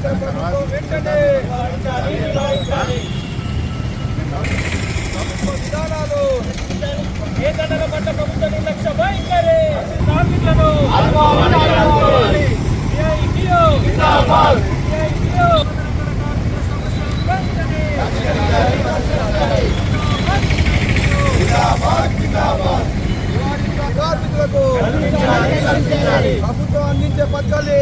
కేంద్ర ప్రభుత్వం ప్రభుత్వ విధానాలు పట్ల ప్రభుత్వ నిర్లక్ష్య భయంకరే కార్మికులను ఏఐటియు. ఏఐటియు. వెంటనే. నివారించిన కార్మికులకు ప్రభుత్వం అందించే పథకాలు.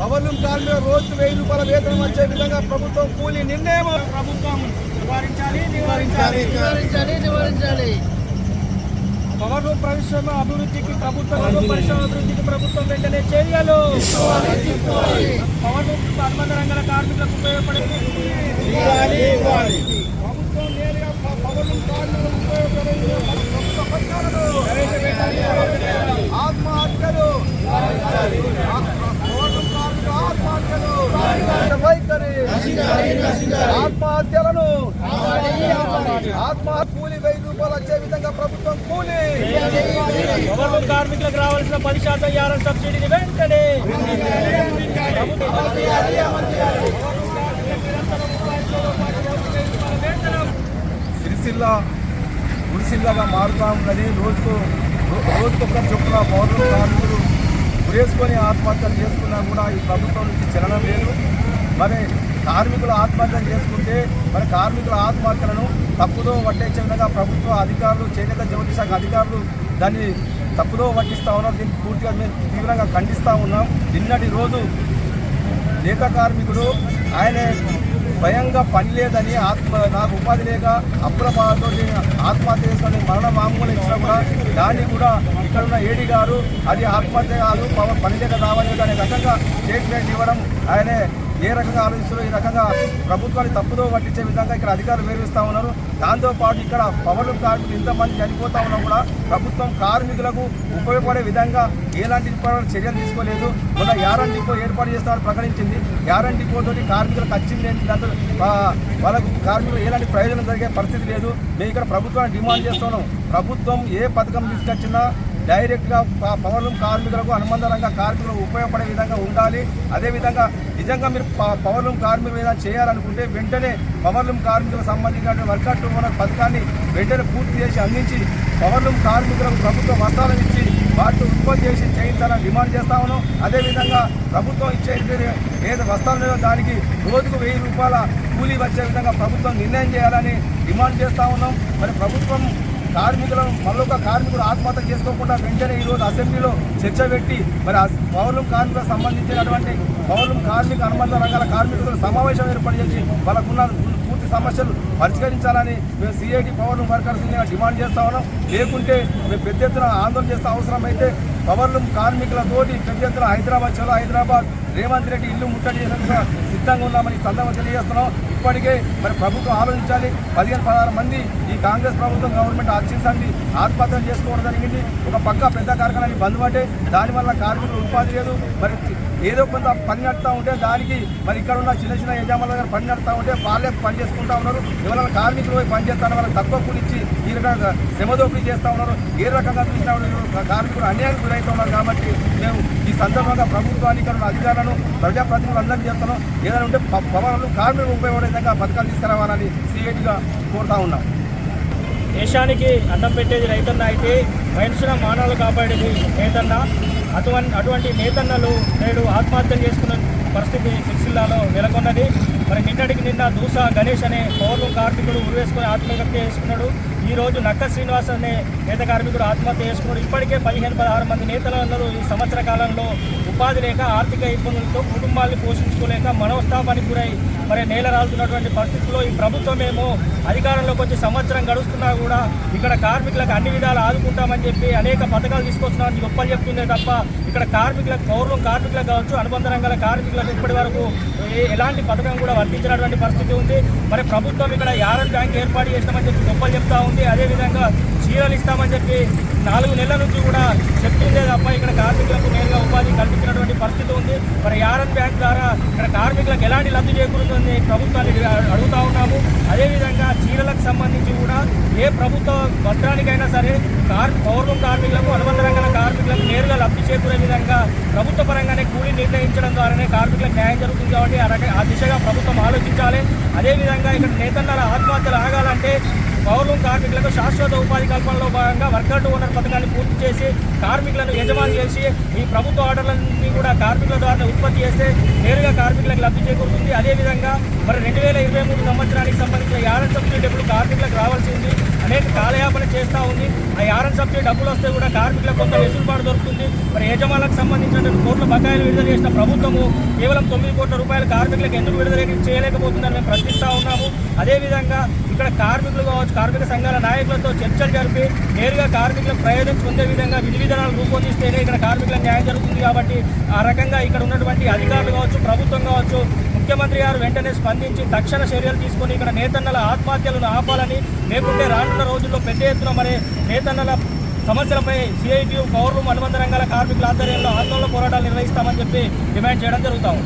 పవర్లూమ్ కార్మికుల రోజు వెయ్యి రూపాయల వేతనం వచ్చే విధంగా ప్రభుత్వం కూలీ నిర్ణయం. ప్రభుత్వం నివారించాలి నివారించాలి. నివారించాలి నివారించాలి పవర్ పరిశ్రమ అభివృద్ధికి ప్రభుత్వం పరిశ్రమ అభివృద్ధికి ప్రభుత్వం వెంటనే చర్యలు. పవర్ అనుబంధ రంగాల కార్మికులకు ఉపయోగపడే ప్రభుత్వం నేరుగా ప- పవర్లూమ్ కార్మికులకు ఉపయోగపడే ప్రభుత్వ పథకాలను ఆత్మహత్యలు పవర్లూమ్ కార్మికుల ఆత్మహత్యలు వైఖరి ఆత్మహత్యలను ఆత్మహత్య కూలి వెయ్యి రూపాయలు వచ్చే విధంగా ప్రభుత్వం కూలి. పవర్ కార్మికులకు రావాల్సిన పది శాతం యారం సబ్సిడీని వెంటనే సిరిసిల్ల గుడిసిల్లగా మారుతా ఉన్నది. రోజుకు రోజుకొక చొప్పున పౌరులు కార్మికులు ఉరేసుకొని ఆత్మహత్యలు చేసుకున్నా కూడా ఈ ప్రభుత్వం నుంచి చలనం లేదు. మరి కార్మికులు ఆత్మహత్యలు చేసుకుంటే మరి కార్మికుల ఆత్మహత్యలను తప్పుదో పట్టించే విధంగా ప్రభుత్వ అధికారులు చేనేత జ్యోతి శాఖ అధికారులు దాన్ని తప్పుదో పట్టిస్తూ ఉన్నారు. దీన్ని పూర్తిగా మేము తీవ్రంగా ఖండిస్తూ ఉన్నాం. నిన్నటి రోజు లేక కార్మికుడు ఆయన స్వయంగా పని లేదని ఆత్మ నాకు ఉపాధి లేక అప్రమాదంతో ఆత్మహత్య చేసుకొని మరణ మామూలు ఇచ్చినా కూడా దాన్ని కూడా ఇక్కడ ఉన్న ఏడీ గారు అది ఆత్మహత్య కాదు పని లేక రావాలి అనే రకంగా స్టేట్మెంట్ ఇవ్వడం ఆయనే ఏ రకంగా ఆలోచిస్తారో ఈ రకంగా ప్రభుత్వాన్ని తప్పుదో పట్టించే విధంగా ఇక్కడ అధికారులు వేరుస్తూ ఉన్నారు. దాంతోపాటు ఇక్కడ పవర్లు కార్మికులు ఇంతమంది చనిపోతా ఉన్నా కూడా ప్రభుత్వం కార్మికులకు ఉపయోగపడే విధంగా ఎలాంటి చర్యలు తీసుకోలేదు. మొన్న యారన్ డిపో ఏర్పాటు చేస్తామని ప్రకటించింది. యారన్ డిపోతో కార్మికులకు వచ్చింది ఏంటి? దాంతో వాళ్ళకు కార్మికులు ఎలాంటి ప్రయోజనం జరిగే పరిస్థితి లేదు. మేము ఇక్కడ ప్రభుత్వాన్ని డిమాండ్ చేస్తున్నాం. ప్రభుత్వం ఏ పథకం తీసుకొచ్చినా డైరెక్ట్గా ప- పవర్ లూమ్ కార్మికులకు అనుబంధంగా కార్మికులకు ఉపయోగపడే విధంగా ఉండాలి. అదేవిధంగా నిజంగా మీరు ప- పవర్ లూమ్ కార్మికులు ఏదైనా చేయాలనుకుంటే వెంటనే పవర్ లూమ్ కార్మికులకు సంబంధించిన వర్కౌట్ ఓనర్ పథకాన్ని వెంటనే పూర్తి చేసి అందించి పవర్ లూమ్ కార్మికులకు ప్రభుత్వ వస్త్రాలను ఇచ్చి వాటిని ఉత్పత్తి చేసి చేయించాలని డిమాండ్ చేస్తా ఉన్నాం. అదేవిధంగా ప్రభుత్వం ఇచ్చే ఏదో వస్త్రాలు లేదో దానికి రోజుకు వెయ్యి రూపాయల కూలీ వచ్చే విధంగా ప్రభుత్వం నిర్ణయం చేయాలని డిమాండ్ చేస్తా ఉన్నాం. మరి ప్రభుత్వం కార్మికులను మరొక కార్మికుడు ఆత్మహత్య చేసుకోకుండా వెంటనే ఈరోజు అసెంబ్లీలో చర్చ పెట్టి మరి పౌరులు కార్మికులకు సంబంధించినటువంటి పౌరులు కార్మిక అనుబంధ రంగాల కార్మికులు సమావేశం ఏర్పాటు చేసి వాళ్ళకున్న పూర్తి సమస్యలు పరిష్కరించాలని మేము సిఐటి పౌరులు వర్కర్స్ డిమాండ్ చేస్తా ఉన్నాం. లేకుంటే మేము పెద్ద ఎత్తున ఆందోళన చేస్తే అవసరమైతే పవర్లు కార్మికులతోటి పెద్ద ఎత్తున హైదరాబాద్ చలో హైదరాబాద్ రేవంత్ రెడ్డి ఇల్లు ముట్టడి చేసేందుకు సిద్ధంగా ఉన్నామని సందర్భం తెలియజేస్తున్నాం. ఇప్పటికే మరి ప్రభుత్వం ఆలోచించాలి. పదిహేను పదహారు మంది ఈ కాంగ్రెస్ ప్రభుత్వం గవర్నమెంట్ ఆశించండి ఆత్మహత్యలు చేసుకోవడం జరిగింది. ఒక పక్క పెద్ద కార్ఖానాన్ని బంద్ పడే దానివల్ల కార్మికులు ఉపాధి లేదు. మరి ఏదో కొంత పని నడుతూ ఉంటే దానికి మరి ఇక్కడ ఉన్న చిన్న చిన్న యజమానుల దగ్గర పని నడుతూ ఉంటే వాళ్ళే పని చేసుకుంటా ఉన్నారు. ఎవరైనా కార్మికులు పోయి పని చేస్తాను వాళ్ళకి తక్కువ కూలి ఈ రకంగా శ్రమదోపిడీ చేస్తూ ఉన్నారు. ఏ రకంగా చూసినా కార్మికులు అన్యాయం గురవుతూ ఉన్నారు కాబట్టి మేము సందర్భంగా ప్రభుత్వానికి అధికారులను ప్రజాప్రతినిధులు అందరికీ చేస్తున్నాం ఏదైనా ఉంటే భవనాలు పవన్లు కార్మికులు ఉపయోగపడే విధంగా పథకాలు తీసుకురావాలని సీఐటీగా కోరుతా ఉన్నాం. దేశానికి అన్నం పెట్టేది రైతన్న అయితే మనుషుల మానవులు కాపాడేది నేతన్న. అటువంటి అటువంటి నేతన్నలు నేడు ఆత్మహత్యలు చేసుకున్న పరిస్థితి సిరిసిల్లాలో నెలకొన్నది. మరి నిన్నటికి నిన్న దూసా గణేష్ అనే పౌరులు కార్మికుడు ఉరివేసుకుని ఆత్మహత్య చేసుకున్నాడు. ఈ రోజు నక్క శ్రీనివాస్ అనే నేత కార్మికుడు ఆత్మహత్య చేసుకున్నాడు. ఇప్పటికే పదిహేను పదహారు మంది నేతలందరూ ఈ సంవత్సర కాలంలో ఉపాధి లేక ఆర్థిక ఇబ్బందులతో కుటుంబాన్ని పోషించుకోలేక మనోస్తాపానికి గురై మరి నేల రాలుతున్నటువంటి పరిస్థితుల్లో ఈ ప్రభుత్వమేమో అధికారంలోకి వచ్చి సంవత్సరం గడుస్తున్నా కూడా ఇక్కడ కార్మికులకు అన్ని విధాలు ఆదుకుంటామని చెప్పి అనేక పథకాలు తీసుకొస్తున్నామని గొప్పలు చెప్తుందే తప్ప ఇక్కడ కార్మికులకు పౌరులు కార్మికులకు కావచ్చు అనుబంధ రంగాల కార్మికులకు ఇప్పటి వరకు ఎలాంటి పథకం కూడా వర్తించినటువంటి పరిస్థితి ఉంది. మరి ప్రభుత్వం ఇక్కడ యారన్ బ్యాంక్ ఏర్పాటు చేసినామని చెప్పి గొప్పలు చెప్తా ఉంది ఉంది అదేవిధంగా చీరలు ఇస్తామని చెప్పి నాలుగు నెలల నుంచి కూడా చెప్తుందే తప్ప ఇక్కడ కార్మికులకు నేరుగా ఉపాధి కల్పించినటువంటి పరిస్థితి ఉంది. మరి ఆర్ఎన్ బ్యాంక్ ద్వారా ఇక్కడ కార్మికులకు ఎలాంటి లబ్ధి చేకూరుతుంది ప్రభుత్వాన్ని అడుగుతా ఉన్నాము. అదేవిధంగా చీరలకు సంబంధించి కూడా ఏ ప్రభుత్వ వస్త్రానికైనా సరే కార్ పౌర్వం కార్మికులకు అనుబంధ రంగాల కార్మికులకు నేరుగా లబ్ధి చేకూరే విధంగా ప్రభుత్వ పరంగానే కూలీ నిర్ణయించడం ద్వారానే కార్మికులకు న్యాయం జరుగుతుంది కాబట్టి ఆ ఆ దిశగా ప్రభుత్వం ఆలోచించాలి. అదేవిధంగా ఇక్కడ నేతన్నల ఆత్మహత్యలు ఆగాలంటే పౌరులు కార్మికులకు శాశ్వత ఉపాధి కల్పనలో భాగంగా వర్కర్ టు ఓనర్ పథకాన్ని పూర్తి చేసి కార్మికులను యజమాని చేసి ఈ ప్రభుత్వ ఆర్డర్లన్నీ కూడా కార్మికుల ద్వారా ఉత్పత్తి చేస్తే నేరుగా కార్మికులకు లబ్ధి చేకూరుతుంది. అదేవిధంగా మరి రెండు వేల ఇరవై మూడు సంవత్సరానికి సంబంధించిన యాడ సబ్సిడీ డబ్బులు కార్మికులకు రావాల్సి ఉంది. కాలయాపన చేస్తూ ఉంది. ఆ యారన్ సబ్సిడీ డబ్బులు వస్తే కూడా కార్మికులకు కొంత వెసులుబాటు దొరుకుతుంది. మరి యజమానులకు సంబంధించినటువంటి కోట్ల బకాయిలు విడుదల చేసిన ప్రభుత్వము కేవలం తొమ్మిది కోట్ల రూపాయలు కార్మికులకు ఎందుకు విడుదల చేయలేకపోతుందని మేము ప్రశ్నిస్తూ ఉన్నాము. అదేవిధంగా ఇక్కడ కార్మికులు కావచ్చు కార్మిక సంఘాల నాయకులతో చర్చలు జరిపి నేరుగా కార్మికులకు ప్రయోజనం పొందే విధంగా విధి విధానాలు రూపొందిస్తేనే ఇక్కడ కార్మికులకు న్యాయం జరుగుతుంది కాబట్టి ఆ రకంగా ఇక్కడ ఉన్నటువంటి అధికారులు కావచ్చు ప్రభుత్వం కావచ్చు ముఖ్యమంత్రి గారు వెంటనే స్పందించి తక్షణ చర్యలు తీసుకొని ఇక్కడ నేతన్నల ఆత్మహత్యలను ఆపాలని లేకుంటే రానున్న రోజుల్లో పెద్ద ఎత్తున మరి నేతన్నల సమస్యలపై సిఐటియు పౌరులు అనుబంధ రంగాల కార్మికుల ఆధ్వర్యంలో ఆందోళన పోరాటాలు నిర్వహిస్తామని చెప్పి డిమాండ్ చేయడం జరుగుతాం